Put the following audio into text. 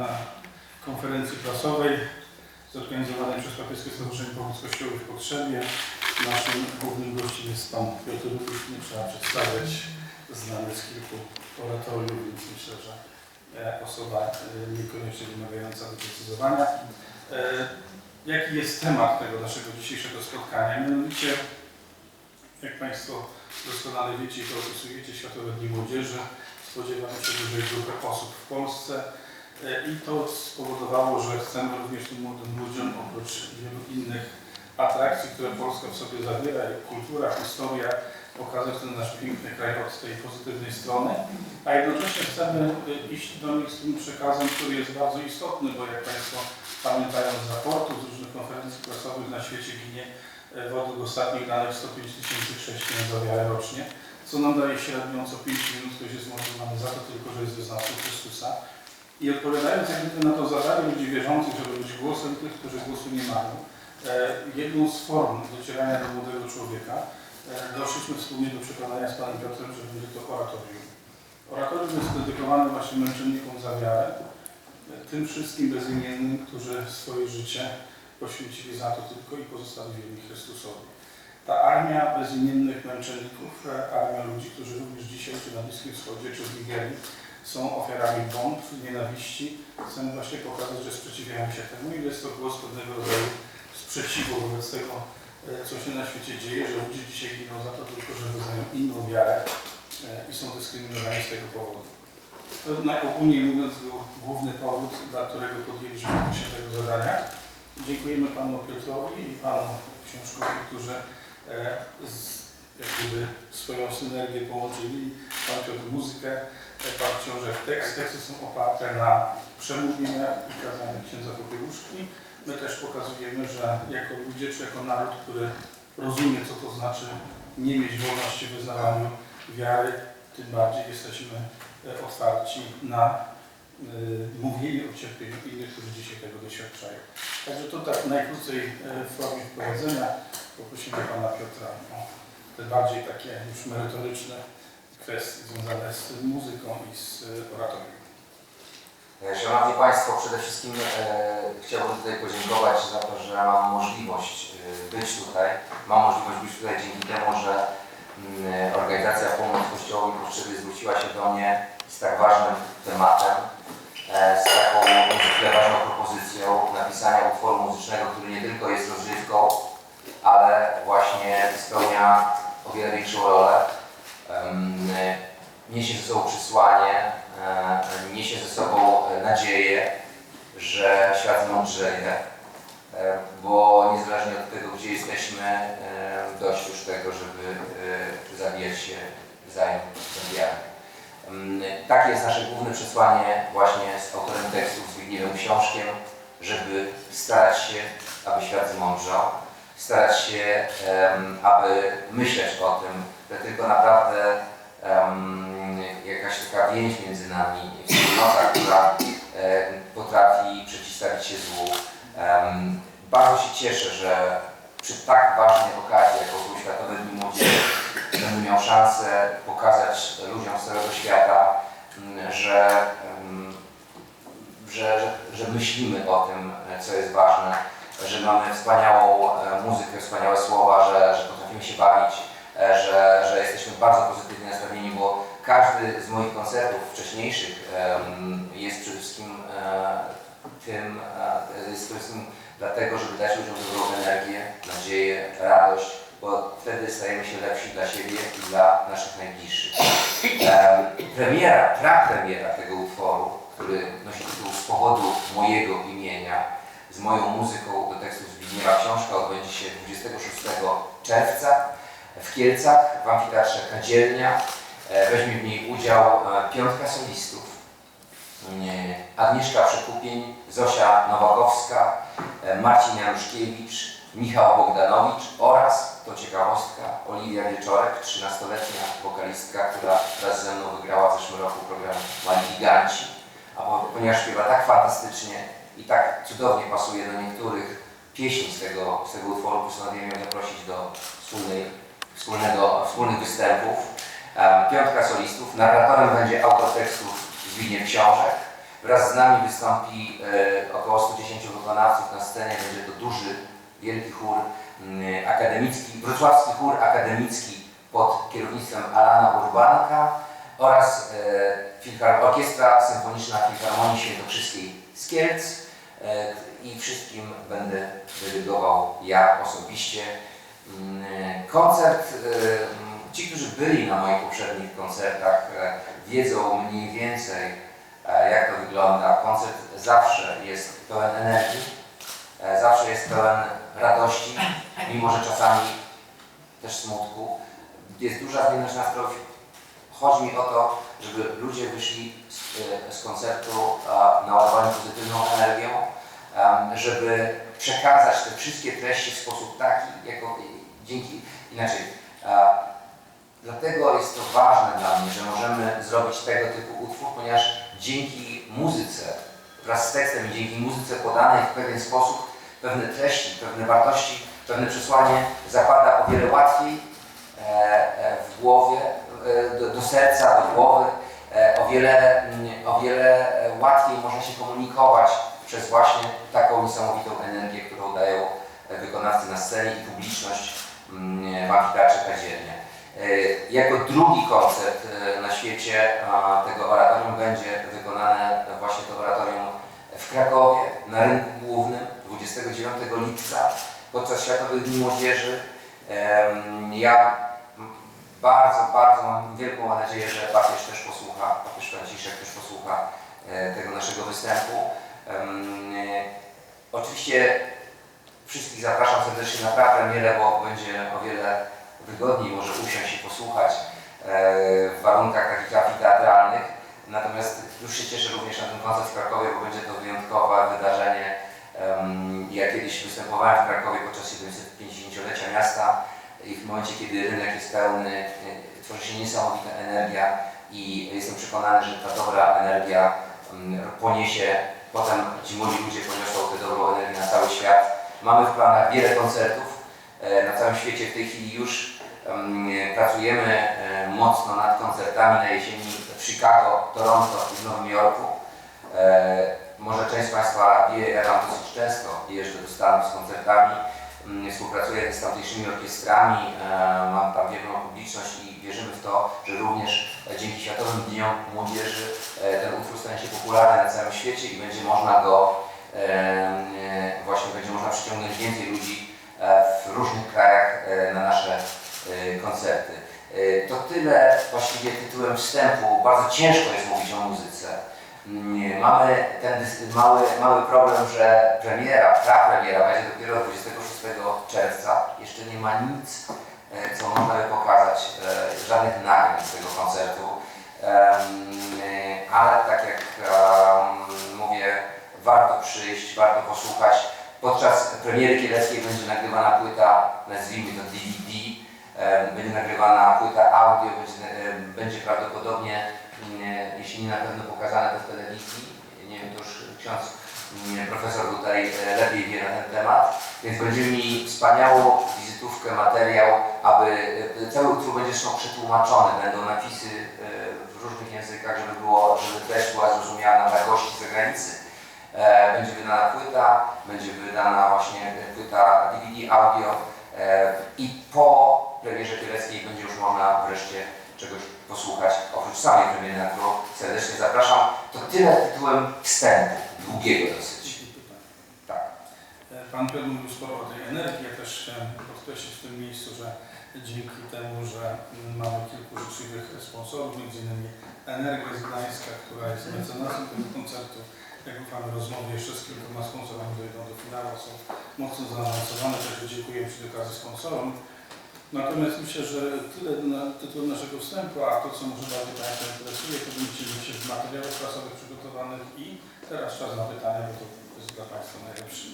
na konferencji prasowej zorganizowanej przez Papieskie Stowarzyszenie Pomoc Kościołowi w Potrzebie. Naszym głównym gościem jest Pan Piotr Rufus. Nie trzeba przedstawiać, znany z kilku oratoriów, więc myślę, że e, osoba e, niekoniecznie wymagająca doprecyzowania. E, Jaki jest temat tego naszego dzisiejszego spotkania? Mianowicie, jak Państwo doskonale wiecie i to opisujecie, Światowe Dni Młodzieży spodziewamy się dużej grupy osób w Polsce i to spowodowało, że chcemy również tym młodym ludziom oprócz wielu innych atrakcji, które Polska w sobie zawiera, jak kultura, historia, pokazać ten nasz piękny kraj od tej pozytywnej strony, a jednocześnie chcemy e, iść do nich z tym przekazem, który jest bardzo istotny, bo jak Państwo pamiętają z raportów, z różnych konferencji prasowych na świecie ginie e, według ostatnich danych 105 tysięcy chrześcijan za wiarę rocznie, co nam daje średnią co 5 minut, ktoś jest zmotyowany za to tylko, że jest wyznawcą Chrystusa. I odpowiadając na to zadanie ludzi wierzących, żeby być głosem tych, którzy głosu nie mają, e, jedną z form docierania do młodego człowieka e, doszliśmy wspólnie do przekonania z Panem Piotrem, że będzie to oratorium. Oratorium jest dedykowane właśnie męczennikom za wiarę, e, tym wszystkim bezimiennym, którzy swoje życie poświęcili za to tylko i pozostali wierni Chrystusowi. Ta armia bezimiennych męczenników, armia ludzi, którzy również dzisiaj, czy na Bliskim Wschodzie, czy w Nigerii, są ofiarami bomb, nienawiści. Chcemy właśnie pokazać, że sprzeciwiają się temu i jest to głos pewnego rodzaju sprzeciwu wobec tego, e, co się na świecie dzieje, że ludzie dzisiaj giną za to tylko, że wyznają inną wiarę e, i są dyskryminowani z tego powodu. To najogólniej mówiąc był główny powód, dla którego podjęliśmy się tego zadania. Dziękujemy Panu Piotrowi i Panu Książkowi, którzy e, z, swoją synergię połączyli. Pan Piotr muzykę, Pan książek tekst. Teksty są oparte na przemówieniach i kazaniach księdza Popiełuszki. My też pokazujemy, że jako ludzie, czy jako naród, który rozumie, co to znaczy nie mieć wolności w wyznawaniu wiary, tym bardziej jesteśmy e, otwarci na y, mówienie o cierpieniu innych, którzy dzisiaj tego doświadczają. Także to tak najkrócej e, w formie wprowadzenia poprosimy Pana Piotra o te bardziej takie już merytoryczne kwestie związane z muzyką i z e, oratorium. E, Szanowni Państwo, przede wszystkim e, chciałbym tutaj podziękować za to, że mam możliwość e, być tutaj. Mam możliwość być tutaj dzięki temu, że mm, organizacja Pomoc Kościołowi Potrzeby zwróciła się do mnie z tak ważnym tematem, e, z taką niezwykle ważną propozycją napisania utworu muzycznego, który nie tylko jest rozrywką, ale właśnie spełnia o wiele większą rolę. Niesie ze sobą przesłanie, niesie ze sobą nadzieję, że świat zmądrzeje, e, bo niezależnie od tego, gdzie jesteśmy, dość już tego, żeby e, zabijać się wzajem zabijamy. Takie jest nasze główne przesłanie właśnie z autorem tekstu Zbigniewem Książkiem, żeby starać się, aby świat zmądrzał, starać się, aby myśleć o tym, że tylko naprawdę jakaś taka więź między nami, wspólnota, która e, potrafi przeciwstawić się złu. Bardzo się cieszę, że przy tak ważnej okazji, jaką Światowe Dni Młodzieży, będę miał szansę pokazać ludziom z całego świata, m, że, że, że, myślimy o tym, co jest ważne, że mamy wspaniałą e, muzykę, wspaniałe słowa, że, że potrafimy się bawić, e, że, że jesteśmy bardzo pozytywnie nastawieni, bo każdy z moich koncertów wcześniejszych jest przede wszystkim e, tym, jest przede wszystkim dlatego, żeby dać ludziom dobrą energię, nadzieję, radość, bo wtedy stajemy się lepsi dla siebie i dla naszych najbliższych. Em, premiera, prapremiera tego utworu, który nosi tytuł Z powodu mojego imienia, z moją muzyką do tekstów Zbigniewa Książka odbędzie się 26 czerwca w Kielcach w amfiteatrze Kadzielnia. E, Weźmie w niej udział e, piątka solistów. E, Agnieszka Przekupień, Zosia Nowakowska, Marcin Januszkiewicz, Michał Bogdanowicz oraz, to ciekawostka, Oliwia Wieczorek, 13-letnia wokalistka, która wraz ze mną wygrała w zeszłym roku program Mali Giganci. A po, ponieważ śpiewa tak fantastycznie i tak cudownie pasuje do niektórych pieśni z tego, z tego utworu, postanowiłem ją zaprosić do wspólnej, wspólnego, wspólnych występów. Piątka solistów. Narratorem będzie autor tekstów Zbigniew Książek. Wraz z nami wystąpi e, około 110 wykonawców na scenie. Będzie to duży, wielki chór mm, akademicki, wrocławski chór akademicki pod kierownictwem Alana Urbanka oraz e, Orkiestra Symfoniczna Filharmonii Świętokrzyskiej z Kielc i wszystkim będę dyrygował ja osobiście. Mm, Koncert, e, mm, ci, którzy byli na moich poprzednich koncertach, e, wiedzą mniej więcej, e, jak to wygląda. Koncert zawsze jest pełen energii, e, zawsze jest pełen radości, mimo że czasami też smutku. Jest duża zmienność nastrojów. Chodzi mi o to, żeby ludzie wyszli z, e, z koncertu e, naładowani pozytywną energią, żeby przekazać te wszystkie treści w sposób taki, jako dzięki inaczej. e, Dlatego jest to ważne dla mnie, że możemy zrobić tego typu utwór, ponieważ dzięki muzyce wraz z tekstem i dzięki muzyce podanej w pewien sposób pewne treści, pewne wartości, pewne przesłanie zakłada o wiele łatwiej e, e, w głowie, e, do, do serca, do głowy, e, o wiele, mm, o wiele e, łatwiej można się komunikować przez właśnie taką niesamowitą energię, którą dają e, wykonawcy na scenie i publiczność mm, w amfiteatrze Kaziernie. E, Jako drugi koncert e, na świecie tego oratorium będzie wykonane właśnie to oratorium w Krakowie na rynku głównym 29 lipca podczas Światowych Dni Młodzieży. Ja bardzo, bardzo mam wielką nadzieję, że papież też posłucha, papież Franciszek też posłucha e, tego naszego występu. E, Oczywiście wszystkich zapraszam serdecznie na prapremierę, bo będzie o wiele wygodniej może usiąść i posłuchać e, w warunkach takich amfiteatralnych. Natomiast już się cieszę również na ten koncert w Krakowie, bo będzie to wyjątkowe wydarzenie. Ja kiedyś występowałem w Krakowie podczas 750-lecia miasta i w momencie, kiedy rynek jest pełny, e, tworzy się niesamowita energia i jestem przekonany, że ta dobra energia mm, poniesie, potem ci młodzi ludzie poniosą tę dobrą energię na cały świat. Mamy w planach wiele koncertów e, na całym świecie w tej chwili już em, pracujemy e, mocno nad koncertami na jesieni w Chicago, Toronto i w Nowym Jorku. E, Może część z Państwa wie, ja tam dosyć często jeżdżę do Stanów z koncertami. Mm, Współpracuję z tamtejszymi orkiestrami, e, mam tam wielką publiczność i wierzymy w to, że również e, dzięki Światowym Dniom Młodzieży e, ten utwór stanie się popularny na całym świecie i będzie można go właśnie będzie można przyciągnąć więcej ludzi w różnych krajach na nasze koncerty. To tyle właściwie tytułem wstępu. Bardzo ciężko jest mówić o muzyce. Mm, Mamy ten mały, mały problem, że premiera, prapremiera będzie dopiero 26 czerwca. Jeszcze nie ma nic, e, co można by pokazać, e, żadnych nagrań z tego koncertu. E, Ale tak jak mówię, warto przyjść, warto posłuchać. Podczas premiery kieleckiej będzie nagrywana płyta, nazwijmy to DVD, będzie nagrywana płyta audio, będzie, będzie prawdopodobnie, mm, jeśli nie na pewno pokazane to w telewizji, nie wiem, to już ksiądz profesor tutaj e, lepiej wie na ten temat, więc będziemy mieli wspaniałą wizytówkę, materiał, aby e, cały utwór będzie zresztą przetłumaczony, będą napisy e, w różnych językach, żeby było, żeby treść była zrozumiana dla gości z zagranicy. Będzie wydana płyta, będzie wydana właśnie płyta DVD audio i po premierze kieleckiej będzie już można wreszcie czegoś posłuchać, oprócz samej premiery, na którą serdecznie zapraszam. To tyle tytułem wstępu, długiego dosyć. Tak. Pan Piotr mówił sporo o tej energii. Ja też podkreślić w tym miejscu, że dzięki temu, że mamy kilku życzliwych sponsorów, m.in. Energia z Gdańska, która jest mecenasem tego koncertu, jak ufamy rozmowy jeszcze z kilkoma sponsorami dojdą do finału, są mocno zaawansowane, także dziękuję przy okazji sponsorom. Natomiast myślę, że tyle na tytuł naszego wstępu, a to co może bardziej Państwa interesuje, to będziemy się w materiałach prasowych przygotowanych i teraz czas na pytania, bo to jest dla Państwa najlepszy